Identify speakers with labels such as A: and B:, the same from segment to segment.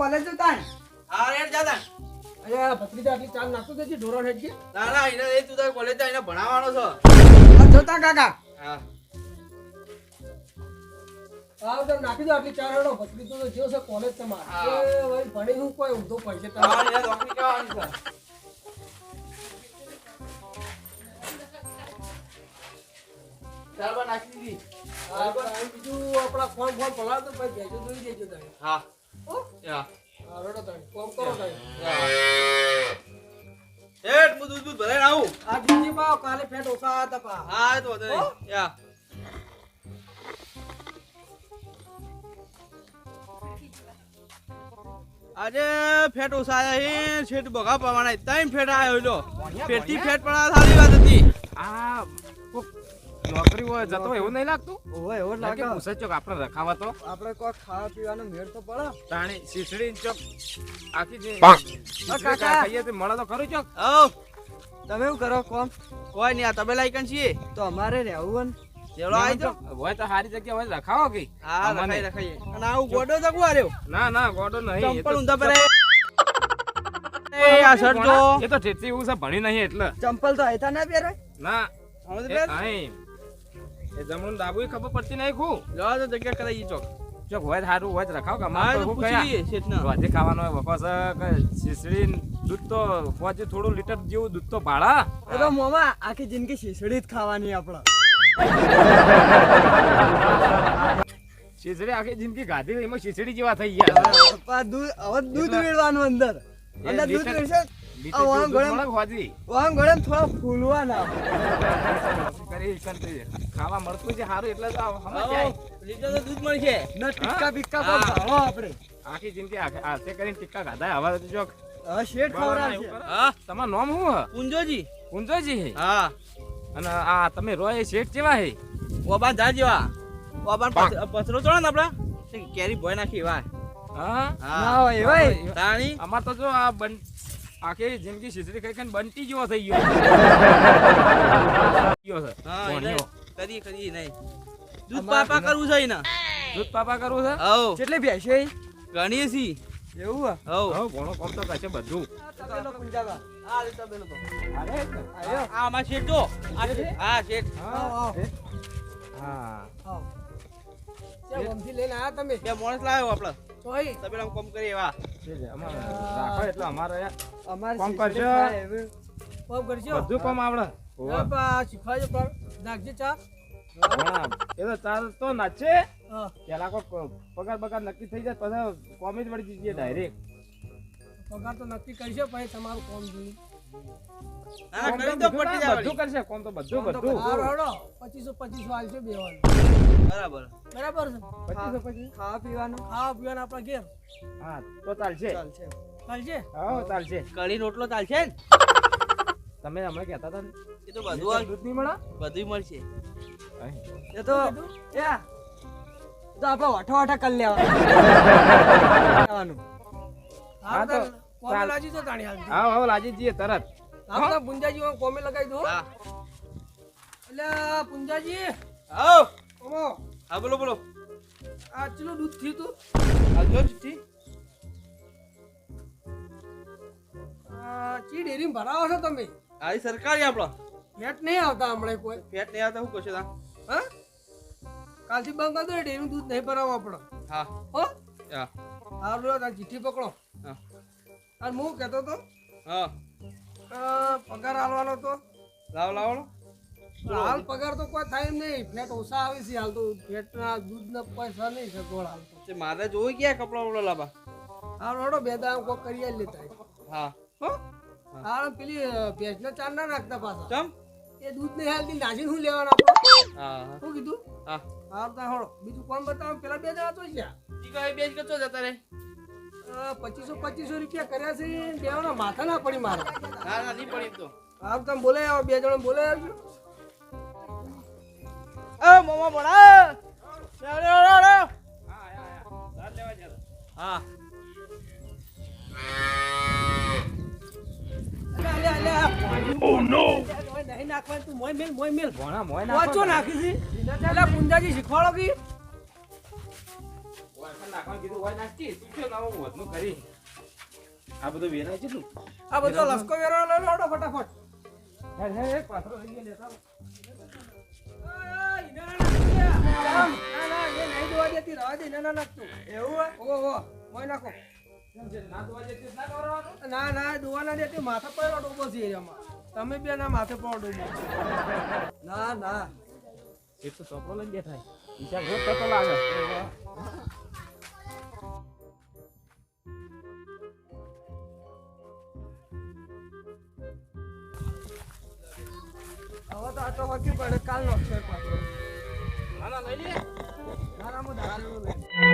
A: College જતા
B: હા red જાતા.
A: અરે ભત્રીજા આટલી ચાલ નાખતો દેજે ઢોરણ હેડજે
B: ના ના એને એ તું તારે કોલેજ જા એને ભણાવવાનો છો.
A: જોતા કાકા.
B: હા.
A: હા તો નાખી દો આટલી ચાર હેડો ભત્રીજો તો જેવો છે કોલેજ તમારે. એ વળી ભણી હું કોઈ ઊંધો પડશે
B: હા
A: તમારે
B: એને નોકરી કહેવાની છે. ચાલ નાખી દીધી.
A: હા, બીજું આપણા ફોન ફોન પડાવો તો પછી ભેજો દેજો તારે
B: હા
A: હો?
B: યા.
A: હા રેડો તારે ફોન કરો તારે
B: હેડ હું દૂધ દૂધ ભરાઈને આવું.
A: આ બીજી પાવ કાલે ફેટ ઓછા હતા પા
B: હા એ તો યા. આજે ફેટ ઓછા આયા છેટ બગા પ્રમાણે. ત્રણ ફેટ આયો લો ફેટ પડા સારી વાત હતી.
C: આ નોકરી હોય જતો એવું નહીં લાગતું?
A: હોય એવું
C: લાગે. પૂછે ચોક આપણે રખાવા તો.
A: આપણે કોઈ ખાવા પીવાનો મેળ તો પડે.
C: તાણી શીશડી ચોક. આખી જે
A: કાકા.
C: ખાઈએ તે મળે તો ખરું ચોક.
B: ઓ
A: તમે શું કરો? કોમ?
B: કોઈ નહીં આ તબેલા આઈકન છીએ.
A: તો અમારે રહેવું
B: ચેલો આવી તો.
C: હોય તો સારી જગ્યા હોય રખાવો કે?
B: હા. રખાઈ રખાઈએ અને આવું ગોડો જગવા કું આર્યો
C: ના ના ગોડો નહીં.
B: ચંપલ
C: તો-
B: ઊંધા પર એ આ શર્ટ જો.
C: એ તો ઠેઠી એવું છે ભણી નહીં એટલે.
A: ચંપલ તો આયતા ના પહેરે
C: ના.
B: હવે તો પહેર.
C: એ જમણું ડાબુ ખબર પડતી નહીં ખું
B: જવા દો જગ્યા કરાવી ચોક.
C: ચોક હોય સારું હોય રખાવ રખાવો કે
B: હા તો લઈએ
C: ખાવાનો હોય વખો શીસડી દૂધ તો પોચે થોડું લીટર જેવું દૂધ તો ભાડા
A: એ તો મોમાં આખી જિંદગી શીસડી જ ખાવાની આપણે.
C: શીસડી આખી જિંદગી ગાધી એમાં શીસડી જેવા થઈ ગયા
A: દૂધ હવે દૂધ મેળવાનું અંદર. અંદર દૂધ મેળશે? વાંગ ગળે થોડા ફૂલવાના.
C: કરી કરી ખાવા મળતું છે સારું એટલે તો આ સમજ
B: આવો, તો દૂધ મળશે
A: ના ટીક્કા બીક્કા
C: હા.
A: કોઈ આપણે.
C: આખી જિંદગી આખે- કરીને ટીક્કા ખાધા. હવે તો જો
A: હવે શેઠ
C: બાવાના એવું
B: હા?
C: તમારું નામ શું હે?
B: કુંજોજી
C: કુંજોજી
B: હા.
C: અને આ તમે રોય શેઠ જેવા હે?
B: ઓબાન જા જેવા. ઓબાન પથ- પથરો ચડે ને આપડા કેરી ભોય નાખી
C: હા?
B: તાણી
C: અમાર તો જો આ આખી જિંદગી સિસરી ખાઈ ખાઈને બનતી જેવો થઈ ગયો. ગયો છે. કદી
B: કદી કરી કરી નહીં. દૂધ પાપા કરવું છે ને
C: દૂધ પાપા કરવું છે?
B: હવ.
A: કેટલે ભેંસે
B: ગણીએ સી
A: એવું
B: હવ.
C: હવ ઘણો કોમ તો કાચે બધું.
A: તબેલો પુંજાબા
B: આ લે પેલો તો
C: અરે
A: આયો.
B: આ આમાં શેઠ. જો આ શેઠ. હા શેઠ.
A: હા હા.
C: હા.
A: આવો. ચા લઈને આ તમે
B: બે માણસ લાવ્યો આપડે કોમ કરીએ વાહ
C: અમારે રાખો એટલે અમારે
A: અમારે
C: કોમ
A: એવું. કોમ કરશો
C: બધું કામ આવડે.
A: હા, પણ નાખજે ચા.
C: એ તો ચાલ તો નાચે. પેલા કોક પગાર બગાર નક્કી થઈ જાય પછી કોમી જ વળી જઈએ ડાયરેક્ટ
A: પગાર તો નક્કી કરશે પછી તમારું કોમ જોઈએ.
B: ના ના કરી દો પટી જાય
C: બધું કરશે કોમ તો બધું બધું.
A: હારો, હારો. પચીસો પચીસો હાલશે બેવાનું
B: બરાબર.
A: બરાબર છે?
C: પચીસો પચીસ.
A: ખાવા પીવાનું. ખાવા પીવાનું આપણા ઘેર.
C: હા તો ચાલશે.
A: ચાલશે. ચાલશે?
C: હા ચાલશે.
B: કઢી રોટલો ચાલશે ને?
C: તમે હમણાં કહેતા હતા ને
B: એ તો બધું આ-
C: દૂધ નહીં મળે?
B: બધું મળશે.
A: એ તો યા તો આપણે વાઠા વાઠા કરી લેવાનું.
C: હા તો
A: લાજી તો તાણી હાલ
C: હા હા લાજી જઈએ તરત.
A: આપણા પુંજાજી કોમે લગાવી દો. એટલે પુંજાજી
B: આવ.
A: ઓમો.
B: હા બોલો બોલો.
A: આ ચેલું દૂધ થયું તું?
B: આ જો ચિઠ્ઠી
A: આ ચી ડેરીમાં ભરાવો છો તમે?
B: આ સરકારી આપણો
A: ફેટ નહીં આવતા હમણાં કોઈ?
B: ફેટ નહીં આવતા હું કરશો તા.
A: હા? કાલથી બંધ કરી દો ડેરીનું દૂધ નહીં ભરાવો આપણો
B: હા.
A: હો?
B: હા.
A: હારું ચીઠી પકડો.
B: હા.
A: અને હું કહેતો તો
B: હા.
A: પગાર આલવાનો તો.
B: લાવો લાવો.
A: હાલ પગાર તો કોઈ થાય નહીં. ફ્લેટ ઓછા આવે છે હાલ તો. ફ્લેટના દૂધના પૈસા નહીં છે ગોળ હાલ તો.
B: મારે જોઈ ગયા કપડા વપડા લાવવા
A: હા રોડો બે દામ કોઈ કરી લેતા
B: હા.
A: હા? હા પેલી ભેંસના ચાર ના નાખતા પાછા.
B: ચમ?
A: એ દૂધ નહીં હાલતી નાજી શું લેવાના
B: હા હા.
A: શું કીધું?
B: હા.
A: હા તો હળો બીજું કોણ બતાવો? પેલા બે જણા તો છે.
B: ઈ કઈ બેજ કચો જતા રે
A: પચીસો પચીસો રૂપિયા કર્યા છે બેવાના માથા ના પડી મારે.
B: ના ના નહીં પડી તો.
A: આમ તમે બોલે આવો બે જણા બોલે આવજો.
B: એ મોમા બોલા હા
A: નો નહીં નાખવાનું તું મોય મેલ મોય મેલ.
C: ભોણા મોય
A: વાંચો નાખી છે. એટલે પુંજાજી શીખવાડો કે?
C: નાખવાનું કીધું હોય નાખી તું શું નવું? વધનું કરી. આ બધું વેરાય છે તું
A: આ બધો લસકો વેરો લો ફટાફટ.
C: હે હે પાથરો લઈ ગયા લેતા
A: ના ના દોવા દેતી રવા દે ના ના નાખતું. એવું ઓ ઓ મોય નાખો.
C: કેમ છે? ના તો આજે તે જ ના
A: ના ના દોવા ના દેતી માથા પર ડૂબો છે તમે બે ના માથે પર ડૂબો. ના ના.
C: એક તો ચોપડો લઈને બેઠા થતો લાગે.
A: તો આટલો પડે કાલ નો છે પાછો.
C: ના ના લઈ લે.
A: ના ના હું લઈ
C: લઈ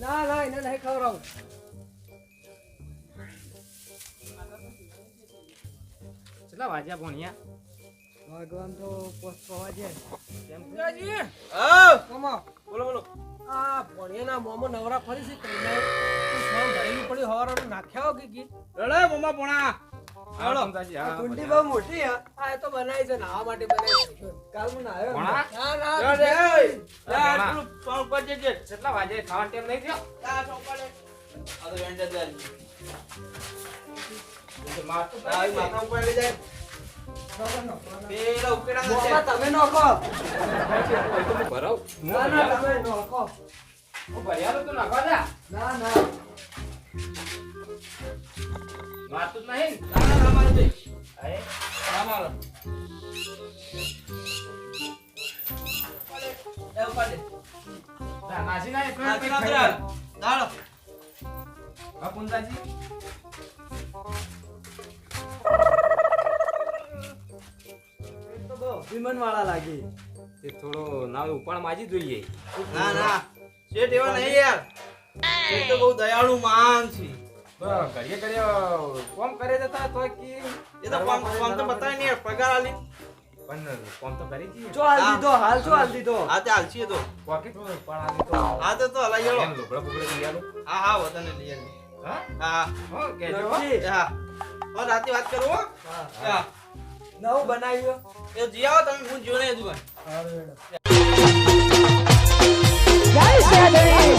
A: ના
C: ના
A: એને નહીં ખવડાવું
C: કેટલા વાગ્યા ભોણિયા
A: ભગવાન તો જાય
C: કેમ છે?
B: બોલો બોલો
A: આ ભણિયાના મોંમાં નવરા ફરી છે કઈ ભરેલી પડી હવારનું નાખ્યા કે ગીત?
B: રડે મમ્મા પોણા
A: કુંડી. બહુ મોટી આ તો બનાવી છે નાહવા માટે બનાવી છે કાલ હું
C: ભણા?
A: ના તું.
B: જા.
C: કેટલા ટાઈમ નહીં થયો
B: ચોપાડે. આ તો. માથા ઉપર લઈ જાય.
A: તમે નાખો
C: એ તો હું ભરાવ.
A: ના ના તમે નાખો
C: હું તો નાખવા
A: ના ના
C: મારતું જ નહીં ને.
B: ના, મારે જઈ.
C: હે?
B: ના, મારે. એ ઉપાડે.
C: ના, એક.
B: દાડો.
C: હા, પુંજાજી.
A: વિમન વાળા લાગી
C: તે થોડો ના ઉપાડ માજી જોઈએ
B: ના ના શેઠ એવા નહીં યાર શેઠ તો બહુ દયાળુ માન છે
C: ઘડીએ ઘડીએ કોમ કરે જતા તો કી
B: એ તો કોમ કોમ તો બતાય નહીં પગાર આલી.
C: પણ કોમ તો કરી
A: જો હાલ દીધો હાલ જો હાલ દીધો.
B: આ તે હાલ છે તો.
C: કોકી તો પણ આ તો.
B: આ તો તો હલાઈ
C: ગયો લોબડા બુબડા લઈ આલો.
B: હા હા વતન લઈ આલો.
C: હા?
B: હા
C: હો. કેજો. હા.
B: ઓ રાતે વાત કરું હો?
A: હા નવ બનાવ્યો.
B: એ જીયાવો તમે હું જીવ નહીં દુકાન
A: જય શ્રી